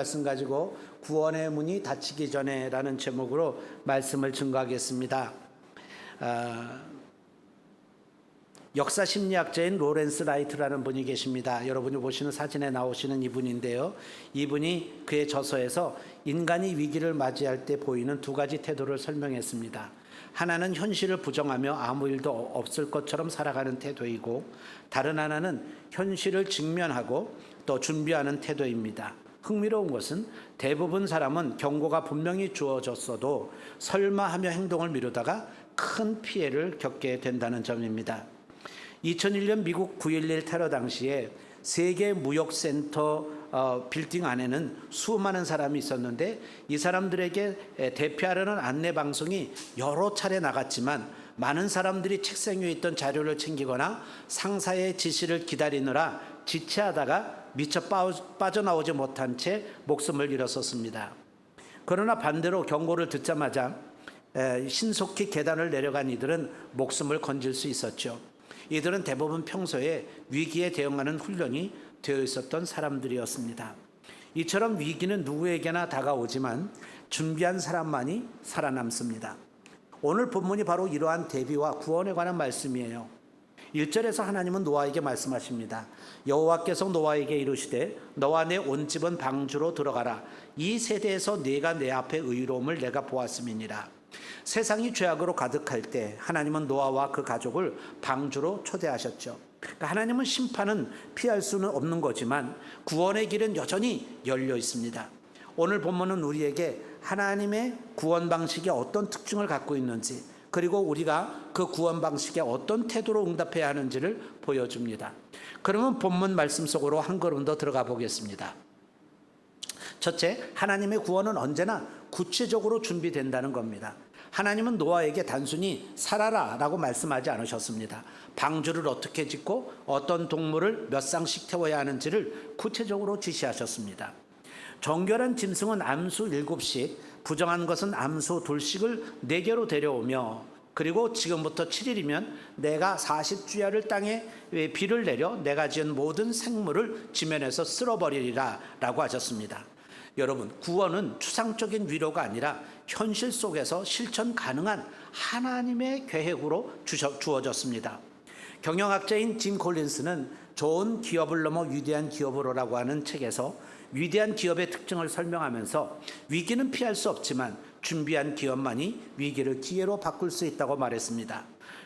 말씀 가지고 구원의 문이 닫히기 전에라는 제목으로 말씀을 증거하겠습니다. 아, 역사 심리학자인 로렌스 라이트라는 분이 계십니다. 여러분이 보시는 사진에 나오시는 이분인데요. 이분이 그의 저서에서 인간이 위기를 맞이할 때 보이는 두 가지 태도를 설명했습니다. 하나는 현실을 부정하며 아무 일도 없을 것처럼 살아가는 태도이고 다른 하나는 현실을 직면하고 또 준비하는 태도입니다. 흥미로운 것은 대부분 사람은 경고가 분명히 주어졌어도 설마 하며 행동을 미루다가 큰 피해를 겪게 된다는 점입니다. 2001년 미국 9.11 테러 당시에 세계 무역센터 어, 빌딩 안에는 수많은 사람이 있었는데 이 사람들에게 에, 대피하려는 안내 방송이 여러 차례 나갔지만 많은 사람들이 책상 위에 있던 자료를 챙기거나 상사의 지시를 기다리느라 지체하다가 미처 빠져나오지 못한 채 목숨을 잃었었습니다. 그러나 반대로 경고를 듣자마자 에, 신속히 계단을 내려간 이들은 목숨을 건질 수 있었죠. 이들은 대부분 평소에 위기에 대응하는 훈련이 되어 있었던 사람들이었습니다. 이처럼 위기는 누구에게나 다가오지만 준비한 사람만이 살아남습니다. 오늘 본문이 바로 이러한 대비와 구원에 관한 말씀이에요. 1절에서 하나님은 노아에게 말씀하십니다. 여호와께서 노아에게 이르시되 너와 내 온 집은 방주로 들어가라. 이 세대에서 네가 내 앞에 의로움을 내가 보았음이니라. 세상이 죄악으로 가득할 때 하나님은 노아와 그 가족을 방주로 초대하셨죠. 그러니까 하나님은 심판은 피할 수는 없는 거지만 구원의 길은 여전히 열려 있습니다. 오늘 본문은 우리에게 하나님의 구원 방식이 어떤 특징을 갖고 있는지 그리고 우리가 그 구원 방식에 어떤 태도로 응답해야 하는지를 보여줍니다. 그러면 본문 말씀 속으로 한 걸음 더 들어가 보겠습니다. 첫째, 하나님의 구원은 언제나 구체적으로 준비된다는 겁니다. 하나님은 노아에게 단순히 살아라 라고 말씀하지 않으셨습니다. 방주를 어떻게 짓고 어떤 동물을 몇 쌍씩 태워야 하는지를 구체적으로 지시하셨습니다. 정결한 짐승은 암수 일곱씩, 부정한 것은 암수 둘씩을 네 개로 데려오며 그리고 지금부터 7일이면 내가 40주야를 땅에 비를 내려 내가 지은 모든 생물을 지면에서 쓸어버리리라 라고 하셨습니다. 여러분, 구원은 추상적인 위로가 아니라 현실 속에서 실천 가능한 하나님의 계획으로 주어졌습니다. 경영학자인 짐 콜린스는 좋은 기업을 넘어 위대한 기업으로라고 하는 책에서 위대한 기업의 특징을 설명하면서 위기는 피할 수 없지만 준비한 기업만이 위기를 기회로 바꿀 수 있다고 말했습니다.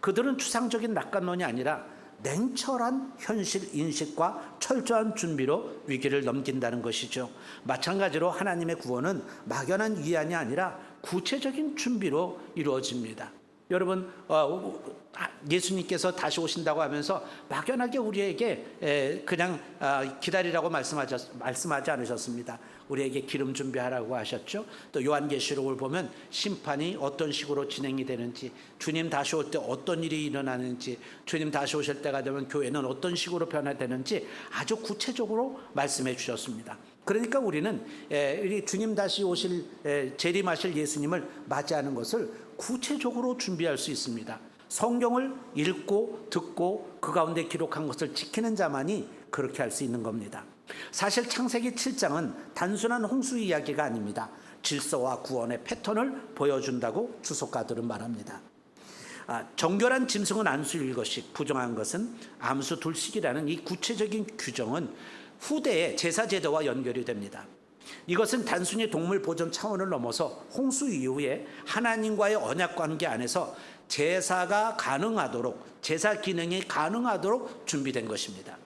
그들은 추상적인 낙관론이 아니라 냉철한 현실 인식과 철저한 준비로 위기를 넘긴다는 것이죠. 마찬가지로 하나님의 구원은 막연한 위안이 아니라 구체적인 준비로 이루어집니다. 여러분 어, 예수님께서 다시 오신다고 하면서 막연하게 우리에게 그냥 아, 기다리라고 말씀하지 않으셨습니다. 우리에게 기름 준비하라고 하셨죠. 또 요한계시록을 보면 심판이 어떤 식으로 진행이 되는지, 주님 다시 올 때 어떤 일이 일어나는지, 주님 다시 오실 때가 되면 교회는 어떤 식으로 변화되는지 아주 구체적으로 말씀해 주셨습니다. 그러니까 우리는 우리 주님 다시 오실 재림하실 예수님을 맞이하는 것을 구체적으로 준비할 수 있습니다. 성경을 읽고 듣고 그 가운데 기록한 것을 지키는 자만이 그렇게 할 수 있는 겁니다. 사실 창세기 7장은 단순한 홍수 이야기가 아닙니다. 질서와 구원의 패턴을 보여준다고 주석가들은 말합니다. 아, 정결한 짐승은 안수 일것씩, 부정한 것은 암수 둘씩이라는 이 구체적인 규정은 후대의 제사 제도와 연결이 됩니다. 이것은 단순히 동물 보존 차원을 넘어서 홍수 이후에 하나님과의 언약 관계 안에서 제사가 가능하도록 제사 기능이 가능하도록 준비된 것입니다.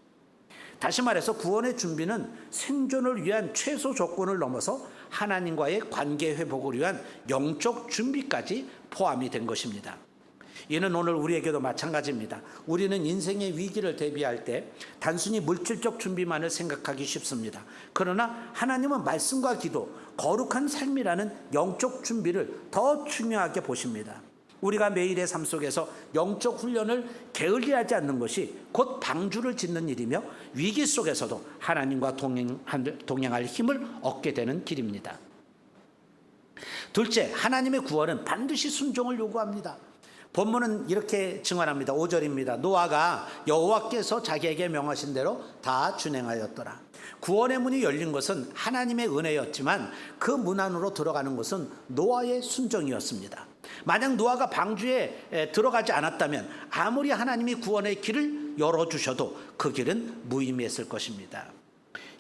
다시 말해서 구원의 준비는 생존을 위한 최소 조건을 넘어서 하나님과의 관계 회복을 위한 영적 준비까지 포함이 된 것입니다. 이는 오늘 우리에게도 마찬가지입니다. 우리는 인생의 위기를 대비할 때 단순히 물질적 준비만을 생각하기 쉽습니다. 그러나 하나님은 말씀과 기도, 거룩한 삶이라는 영적 준비를 더 중요하게 보십니다. 우리가 매일의 삶 속에서 영적 훈련을 게을리하지 않는 것이 곧 방주를 짓는 일이며 위기 속에서도 하나님과 동행 할 힘을 얻게 되는 길입니다. 둘째, 하나님의 구원은 반드시 순종을 요구합니다. 본문은 이렇게 증언합니다. 5절입니다. 노아가 여호와께서 자기에게 명하신 대로 다 준행하였더라. 구원의 문이 열린 것은 하나님의 은혜였지만 그 문 안으로 들어가는 것은 노아의 순종이었습니다. 만약 노아가 방주에 에, 들어가지 않았다면 아무리 하나님이 구원의 길을 열어주셔도 그 길은 무의미했을 것입니다.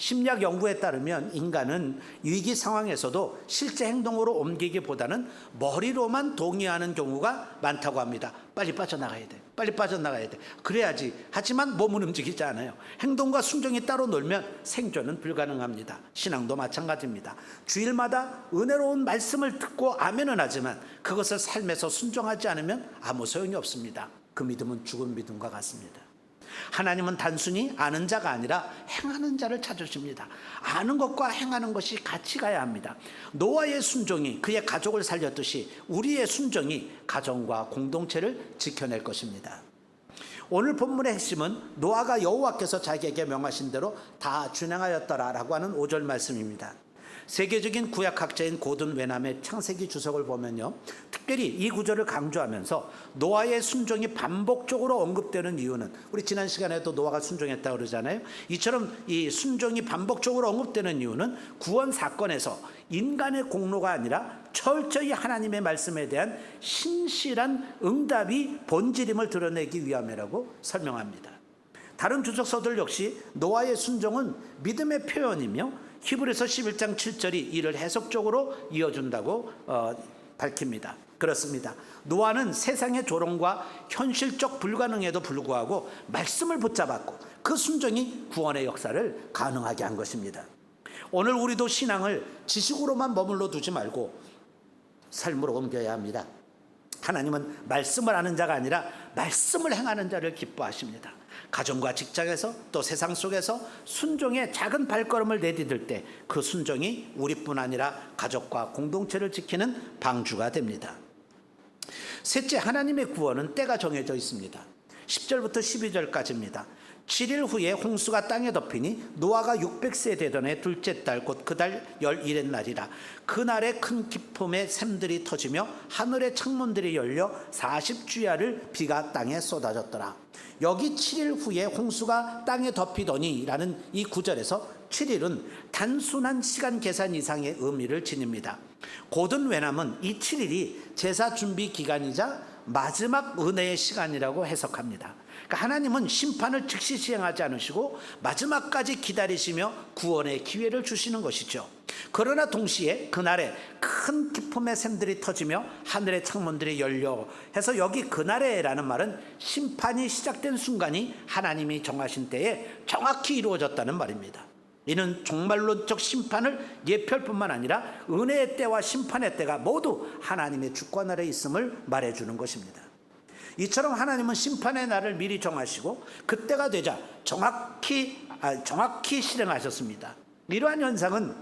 심리학 연구에 따르면 인간은 위기 상황에서도 실제 행동으로 옮기기보다는 머리로만 동의하는 경우가 많다고 합니다. 빨리 빠져나가야 돼. 빨리 빠져나가야 돼. 그래야지. 하지만 몸은 움직이지 않아요. 행동과 순종이 따로 놀면 생존은 불가능합니다. 신앙도 마찬가지입니다. 주일마다 은혜로운 말씀을 듣고 아멘은 하지만 그것을 삶에서 순종하지 않으면 아무 소용이 없습니다. 그 믿음은 죽은 믿음과 같습니다. 하나님은 단순히 아는 자가 아니라 행하는 자를 찾으십니다. 아는 것과 행하는 것이 같이 가야 합니다. 노아의 순종이 그의 가족을 살렸듯이 우리의 순종이 가정과 공동체를 지켜낼 것입니다. 오늘 본문의 핵심은 노아가 여호와께서 자기에게 명하신 대로 다 준행하였더라라고 하는 5절 말씀입니다. 세계적인 구약학자인 고든 외남의 창세기 주석을 보면요. 특별히 이 구절을 강조하면서 노아의 순종이 반복적으로 언급되는 이유는 우리 지난 시간에도 노아가 순종했다고 그러잖아요. 이처럼 이 순종이 반복적으로 언급되는 이유는 구원 사건에서 인간의 공로가 아니라 철저히 하나님의 말씀에 대한 신실한 응답이 본질임을 드러내기 위함이라고 설명합니다. 다른 주석서들 역시 노아의 순종은 믿음의 표현이며 히브리서 11장 7절이 이를 해석적으로 이어준다고 어, 밝힙니다. 그렇습니다. 노아는 세상의 조롱과 현실적 불가능에도 불구하고 말씀을 붙잡았고 그 순종이 구원의 역사를 가능하게 한 것입니다. 오늘 우리도 신앙을 지식으로만 머물러 두지 말고 삶으로 옮겨야 합니다. 하나님은 말씀을 하는 자가 아니라 말씀을 행하는 자를 기뻐하십니다. 가정과 직장에서 또 세상 속에서 순종의 작은 발걸음을 내디딜 때 그 순종이 우리뿐 아니라 가족과 공동체를 지키는 방주가 됩니다. 셋째, 하나님의 구원은 때가 정해져 있습니다. 10절부터 12절까지입니다. 7일 후에 홍수가 땅에 덮이니 노아가 600세 되던 해 둘째 달 곧 그 달 열일의 날이라. 그날에 큰 기품의 샘들이 터지며 하늘의 창문들이 열려 40주야를 비가 땅에 쏟아졌더라. 여기 7일 후에 홍수가 땅에 덮이더니 라는 이 구절에서 7일은 단순한 시간 계산 이상의 의미를 지닙니다. 고든 외남은 이 7일이 제사 준비 기간이자 마지막 은혜의 시간이라고 해석합니다 그러니까 하나님은 심판을 즉시 시행하지 않으시고 마지막까지 기다리시며 구원의 기회를 주시는 것이죠. 그러나 동시에 그날에 큰 기품의 샘들이 터지며 하늘의 창문들이 열려 해서 여기 그날에라는 말은 심판이 시작된 순간이 하나님이 정하신 때에 정확히 이루어졌다는 말입니다. 이는 종말론적 심판을 예표할 뿐만 아니라 은혜의 때와 심판의 때가 모두 하나님의 주권 아래 있음을 말해주는 것입니다. 이처럼 하나님은 심판의 날을 미리 정하시고 그때가 되자 정확히 아, 정확히 실행하셨습니다. 이러한 현상은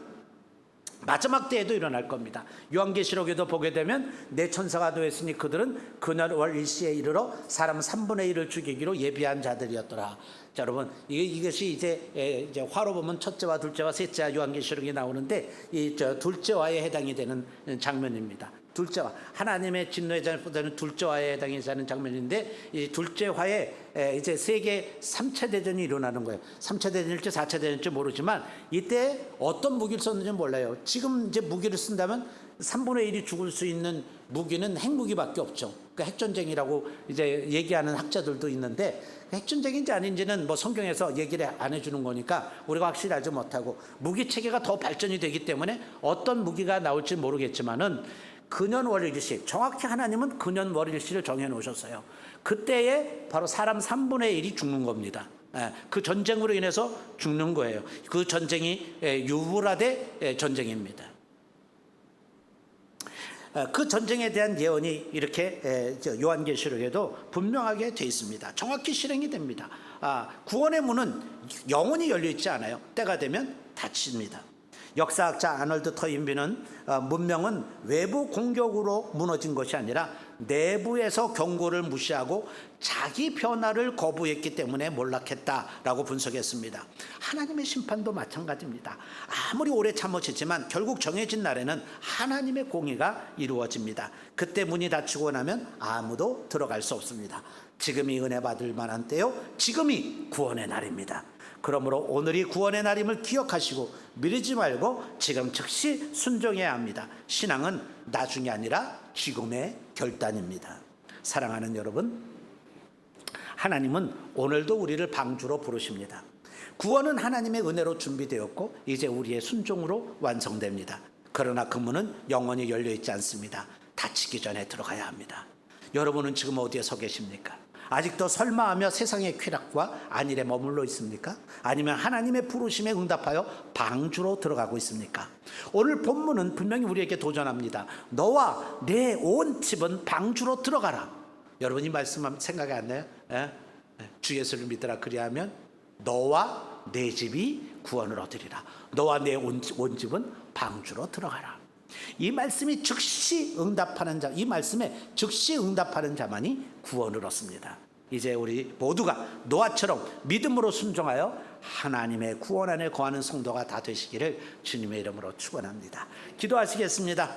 마지막 때에도 일어날 겁니다. 요한계시록에도 보게 되면 내 천사가 되었으니 그들은 그날 월 일시에 이르러 사람 3분의 1을 죽이기로 예비한 자들이었더라. 자, 여러분, 이게, 이것이 이제, 에, 이제 화로 보면 첫째와 둘째와 셋째와 요한계시록이 나오는데 이 저 둘째와에 해당이 되는 장면입니다. 둘째와 하나님의 진노의 자보다는 둘째화에 해당이 되는 장면인데 이 둘째화에 이제 세계 3차 대전이 일어나는 거예요. 3차 대전일지 4차 대전일지 모르지만 이때 어떤 무기를 썼는지 몰라요. 지금 이제 무기를 쓴다면 3분의 1이 죽을 수 있는 무기는 핵무기밖에 없죠. 그러니까 핵전쟁이라고 이제 얘기하는 학자들도 있는데 핵전쟁인지 아닌지는 뭐 성경에서 얘기를 안 해주는 거니까 우리가 확실하지 못하고 무기 체계가 더 발전이 되기 때문에 어떤 무기가 나올지 모르겠지만은 근년 월일시 정확히 하나님은 근년 월일시를 정해 놓으셨어요. 그때에 바로 사람 3분의 1이 죽는 겁니다. 예, 그 전쟁으로 인해서 죽는 거예요. 그 전쟁이 예, 유브라데 예, 전쟁입니다. 어, 그 전쟁에 대한 예언이 이렇게 요한계시록에도 분명하게 돼 있습니다. 정확히 실행이 됩니다. 아, 구원의 문은 영원히 열려 있지 않아요. 때가 되면 닫힙니다. 역사학자 아널드 터인비는 어, 문명은 외부 공격으로 무너진 것이 아니라 내부에서 경고를 무시하고 자기 변화를 거부했기 때문에 몰락했다라고 분석했습니다. 하나님의 심판도 마찬가지입니다. 아무리 오래 참으셨지만 결국 정해진 날에는 하나님의 공의가 이루어집니다. 그때 문이 닫히고 나면 아무도 들어갈 수 없습니다. 지금이 은혜 받을 만한 때요. 지금이 구원의 날입니다. 그러므로 오늘이 구원의 날임을 기억하시고 미루지 말고 지금 즉시 순종해야 합니다. 신앙은 나중이 아니라 지금의 결단입니다. 사랑하는 여러분, 하나님은 오늘도 우리를 방주로 부르십니다. 구원은 하나님의 은혜로 준비되었고 이제 우리의 순종으로 완성됩니다. 그러나 그 문은 영원히 열려 있지 않습니다. 닫히기 전에 들어가야 합니다. 여러분은 지금 어디에 서 계십니까? 아직도 설마하며 세상의 쾌락과 안일에 머물러 있습니까? 아니면 하나님의 부르심에 응답하여 방주로 들어가고 있습니까? 오늘 본문은 분명히 우리에게 도전합니다. 너와 내 온 집은 방주로 들어가라. 여러분 이 말씀 생각이 안 나요? 예? 예. 주 예수를 믿으라 그리하면 너와 내 집이 구원을 얻으리라. 너와 내 온 집은 방주로 들어가라. 이 말씀이 즉시 응답하는 자, 이 말씀에 즉시 응답하는 자만이 구원을 얻습니다. 이제 우리 모두가 노아처럼 믿음으로 순종하여 하나님의 구원 안에 거하는 성도가 다 되시기를 주님의 이름으로 축원합니다. 기도하시겠습니다.